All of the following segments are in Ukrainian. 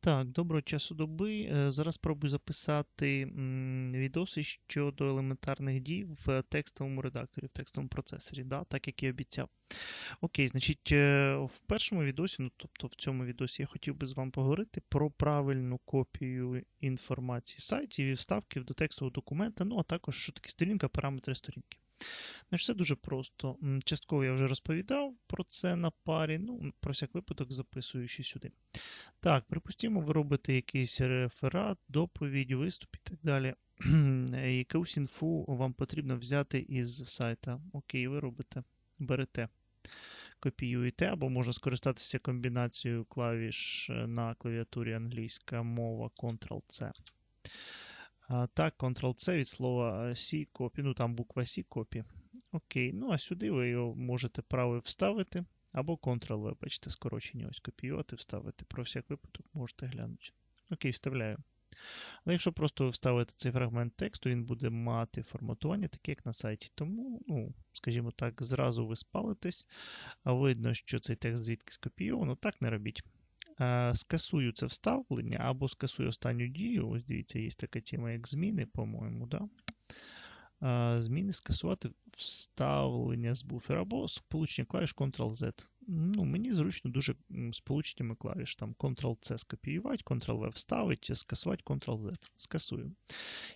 Так, доброго часу доби. Е, зараз спробую записати відоси щодо елементарних дій в текстовому редакторі, в текстовому процесорі, да, так як і обіцяв. Окей, значить, е, в першому відосі, ну тобто в цьому відосі, я хотів би з вами поговорити про правильну копію інформації сайтів і вставки до текстового документа, ну а також що таке сторінка, параметри сторінки. Значить, Все дуже просто. Частково я вже розповідав про це на парі. Ну, про всяк випадок записуючи сюди. Так, припустимо, ви робите якийсь реферат, доповідь, виступ і так далі. Якусь інфу вам потрібно взяти із сайта. Окей, ви робите, берете, копіюєте, або можна скористатися комбінацією клавіш на клавіатурі англійська мова Ctrl-C. Так, Ctrl-C від слова C копі, ну там буква C копі. Окей, ну а сюди ви його можете правою вставити, або Ctrl-V, бачите, скорочення ось копіювати, вставити. Про всяк випадок можете глянути. Окей, вставляю. Але якщо просто вставити цей фрагмент тексту, він буде мати форматування, таке, як на сайті. Тому, ну, скажімо так, зразу ви спалитесь, а видно, що цей текст звідки скопійовано, так не робіть. Скасую це вставлення або скасую останню дію. Ось дивіться, є така тема, як зміни, по-моєму. да? Зміни скасувати вставлення з буфера або сполучення клавіш Ctrl-Z. Ну, Мені зручно дуже сполученнями клавіш. Там Ctrl-C скопіювати, Ctrl-V вставити, скасувати Ctrl-Z. Скасую.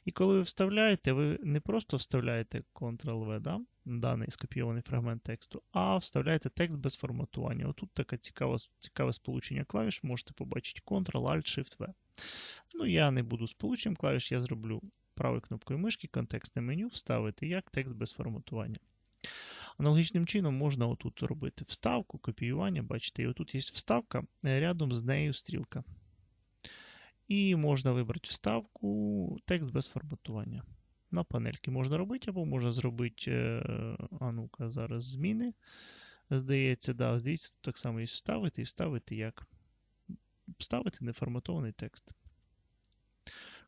І коли ви вставляєте, ви не просто вставляєте Ctrl-V, да, даний скопійований фрагмент тексту, а вставляєте текст без форматування. Отут таке цікаве, цікаве сполучення клавіш, можете побачити Ctrl-Alt-Shift-V. Ну, я не буду сполученням клавіш, я зроблю правою кнопкою мишки контекстне меню вставити як текст без форматування. Аналогічним чином можна отут робити вставку, копіювання. Бачите, і отут є вставка, е, рядом з нею стрілка. І можна вибрати вставку, текст без форматування. На панельки можна робити, або можна зробити, е, а ну-ка, зараз зміни. Здається, да, здається, тут так само є вставити і вставити як. Вставити неформатований текст.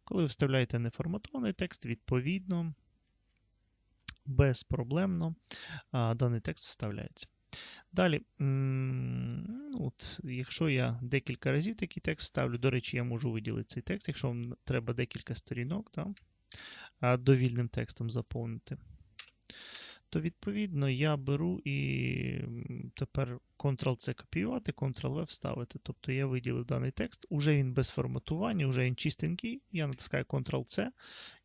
Коли вставляєте неформатований текст, відповідно, безпроблемно даний текст вставляється. Далі, от, якщо я декілька разів такий текст вставлю, до речі, я можу виділити цей текст, якщо вам треба декілька сторінок, да, довільним текстом заповнити то відповідно я беру і тепер Ctrl-C копіювати, Ctrl-V вставити. Тобто я виділив даний текст, уже він без форматування, вже він чистенький. Я натискаю Ctrl-C,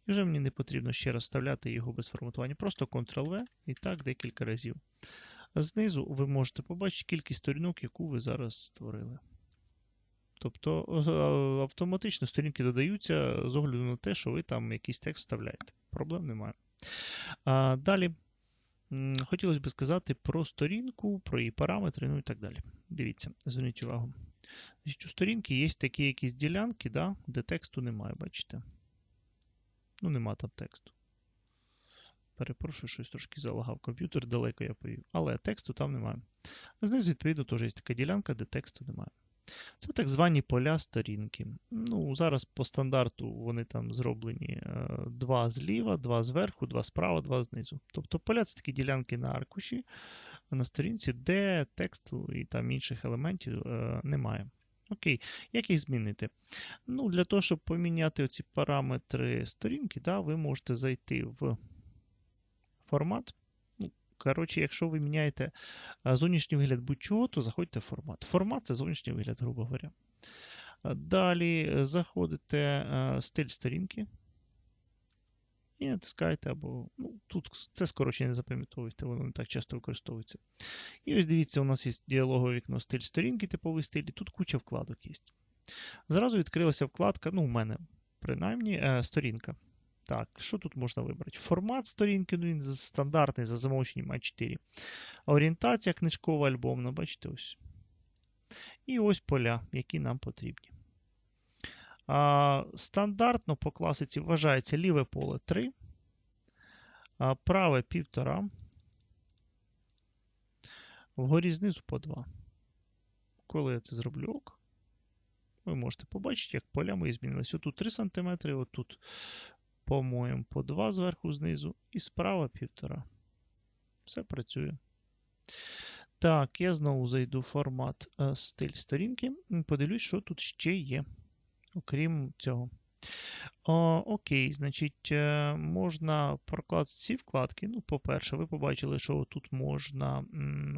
і вже мені не потрібно ще раз вставляти його без форматування. Просто Ctrl-V і так декілька разів. Знизу ви можете побачити кількість сторінок, яку ви зараз створили. Тобто автоматично сторінки додаються з огляду на те, що ви там якийсь текст вставляєте. Проблем немає. А, Далі Хотілося б сказати про сторінку, про її параметри, ну і так далі. Дивіться, зверніть увагу. Значить, У сторінки є такі якісь ділянки, да, де тексту немає, бачите? Ну, нема там тексту. Перепрошую, щось трошки залагав комп'ютер, далеко я повів. Але тексту там немає. Знизу, відповідно, теж є така ділянка, де тексту немає. Це так звані поля сторінки. Ну, Зараз по стандарту вони там зроблені е, два зліва, два зверху, два справа, два знизу. Тобто поля це такі ділянки на аркуші на сторінці, де тексту і там інших елементів е, немає. Окей, як їх змінити? Ну, Для того, щоб поміняти оці параметри сторінки, да, ви можете зайти в формат. Коротше, якщо ви міняєте зовнішній вигляд будь-чого, то заходьте в формат. Формат це зовнішній вигляд, грубо говоря. Далі заходите в стиль сторінки. І натискаєте або. ну, Тут це скорочення не запам'ятовуйте, воно не так часто використовується. І ось дивіться, у нас є діалогове вікно стиль сторінки, типовий стиль, і тут куча вкладок є. Зразу відкрилася вкладка, ну, у мене принаймні, е, сторінка. Так, що тут можна вибрати? Формат сторінки, ну він стандартний за замовченням А4. Орієнтація книжкова альбомна, бачите ось. І ось поля, які нам потрібні. А, Стандартно по класиці вважається ліве поле 3, а праве 1,5. Вгорі знизу по 2. Коли я це зроблю ок, ви можете побачити, як поля мої змінилися. Отут 3 см, отут по-моєму, по 2 зверху знизу і справа 1,5. Все працює. Так, я знову зайду в формат е, стиль сторінки. Подивлюсь, що тут ще є, окрім цього. О, Окей, значить, е, можна прокласти ці вкладки. Ну, По-перше, ви побачили, що тут можна м,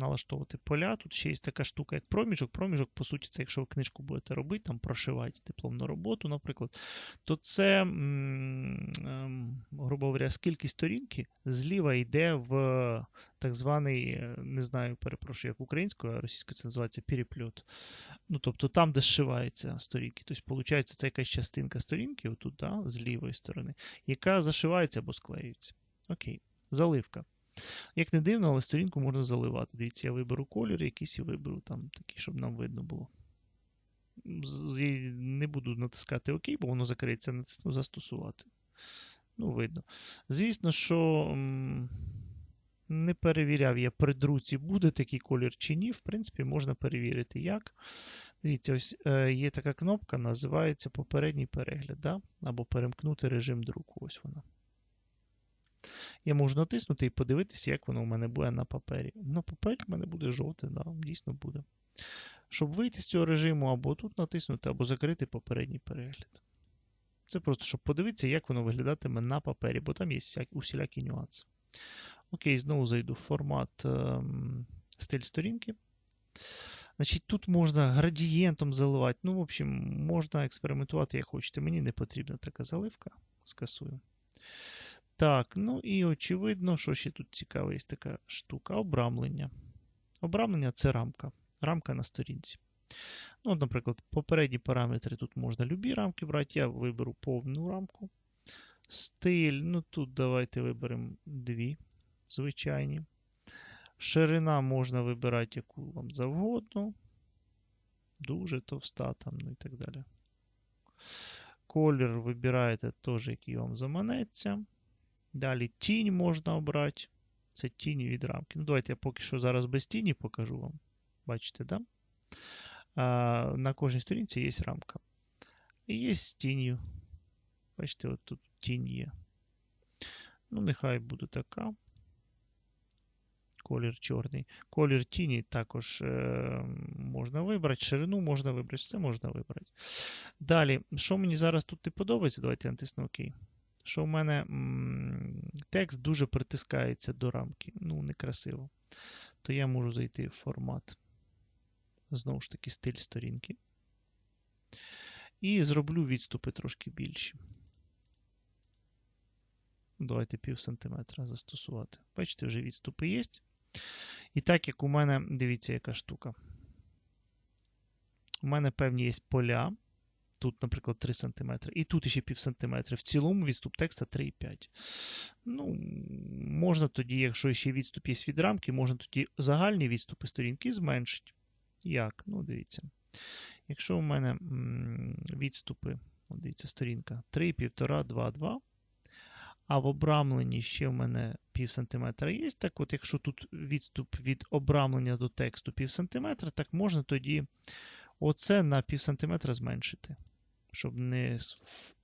налаштовувати поля. Тут ще є така штука, як проміжок. Проміжок, по суті, це якщо ви книжку будете робити, там прошиваєте дипломну роботу, наприклад, то це, ем, грубо говоря, скільки сторінки зліва йде в так званий, е, не знаю, перепрошую, як українською, а російською це називається перепльот. Ну, тобто там, де зшиваються сторінки. Тобто, виходить, це якась частинка сторінки, отут, да, з лівої сторони, яка зашивається або склеюється. Окей, заливка. Як не дивно, але сторінку можна заливати. Дивіться, я виберу колір якийсь і виберу там такий, щоб нам видно було. Не буду натискати ОК, бо воно закриється, натисну застосувати. Ну, видно. Звісно, що не перевіряв я при друці, буде такий колір чи ні. В принципі, можна перевірити як. Дивіться, ось е, є така кнопка, називається попередній перегляд. да? Або перемкнути режим друку. Ось вона. Я можу натиснути і подивитися, як воно у мене буде на папері. На папері в мене буде жовте, да, дійсно буде. Щоб вийти з цього режиму, або тут натиснути, або закрити попередній перегляд. Це просто, щоб подивитися, як воно виглядатиме на папері, бо там є усілякі нюанси. Окей, знову зайду в формат ем, стиль сторінки. Значить, Тут можна градієнтом заливати. Ну, в общем, можна експериментувати, як хочете. Мені не потрібна така заливка. Скасую. Так, ну і очевидно, що ще тут цікава є така штука. Обрамлення. Обрамлення це рамка. Рамка на сторінці. Ну, Наприклад, попередні параметри тут можна любі рамки брати. Я виберу повну рамку. Стиль, ну тут давайте виберемо дві звичайні. Ширина можна вибирати, яку вам завгодно. Дуже товста там, ну і так далі. Колір вибираєте теж, який вам заманеться. Далі тінь можна обрати. Це тінь від рамки. Ну, Давайте я поки що зараз без тіні покажу вам. Бачите, да? А, На кожній сторінці є рамка. І є з тінью. Бачите, от тут тінь є. Ну, нехай буде така колір чорний. Колір тіні також е, можна вибрати, ширину можна вибрати, все можна вибрати. Далі, що мені зараз тут не подобається, давайте я натисну ОК. Що в мене текст дуже притискається до рамки. Ну, некрасиво. То я можу зайти в формат. Знову ж таки, стиль сторінки. І зроблю відступи трошки більші. Давайте пів сантиметра застосувати. Бачите, вже відступи є. І так як у мене, дивіться, яка штука. У мене певні є поля. Тут, наприклад, 3 см. І тут ще пів сантиметра. В цілому відступ текста 3,5. Ну, можна тоді, якщо ще відступ є від рамки, можна тоді загальні відступи сторінки зменшити. Як? Ну, дивіться. Якщо у мене відступи, дивіться, сторінка 3, 1,5, 2, 2. А в обрамленні ще в мене пів сантиметра є. Так от, якщо тут відступ від обрамлення до тексту пів сантиметра, так можна тоді оце на пів сантиметра зменшити, щоб не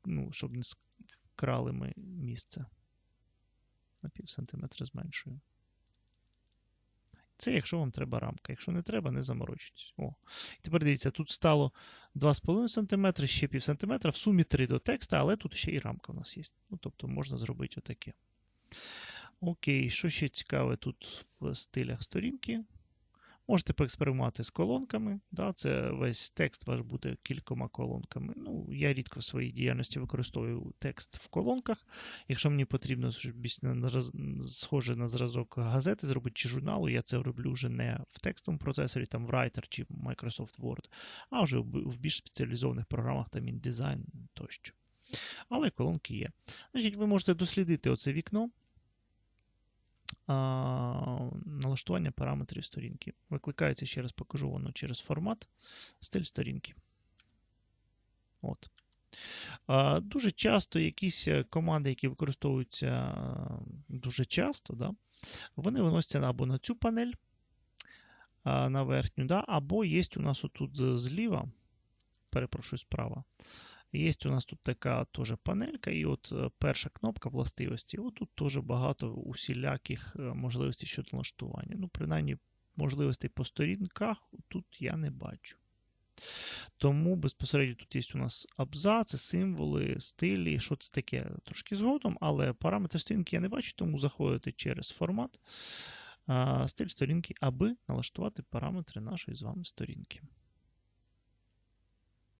ну, щоб не вкрали ми місце. На пів сантиметра зменшуємо. Це якщо вам треба рамка. Якщо не треба, не заморочуйтесь. О. І тепер дивіться, тут стало 2,5 см, ще пів сантиметра, в сумі 3 до текста, але тут ще і рамка у нас є. Ну, Тобто можна зробити отаке. Окей, що ще цікаве тут в стилях сторінки? Можете поекспериментувати з колонками. Да, Це весь текст ваш буде кількома колонками. Ну, Я рідко в своїй діяльності використовую текст в колонках. Якщо мені потрібно щоб схоже на зразок газети зробити чи журналу, я це роблю вже не в текстовому процесорі, там в Writer чи Microsoft Word, а вже в більш спеціалізованих програмах там InDesign тощо. Але колонки є. Значить, Ви можете дослідити оце вікно налаштування параметрів сторінки. Викликається, ще раз покажу воно через формат, стиль сторінки. От. Дуже часто якісь е, команди, які використовуються дуже часто, да, вони виносяться або на цю панель на верхню, да, або є у нас отут зліва, перепрошую, справа. Є у нас тут така теж панелька, і от е, перша кнопка властивості. От тут теж багато усіляких е, можливостей щодо налаштування. Ну, принаймні, можливостей по сторінках тут я не бачу. Тому безпосередньо тут є у нас абзаци, символи, стилі, що це таке трошки згодом, але параметри сторінки я не бачу, тому заходите через формат, стиль сторінки, аби налаштувати параметри нашої з вами сторінки.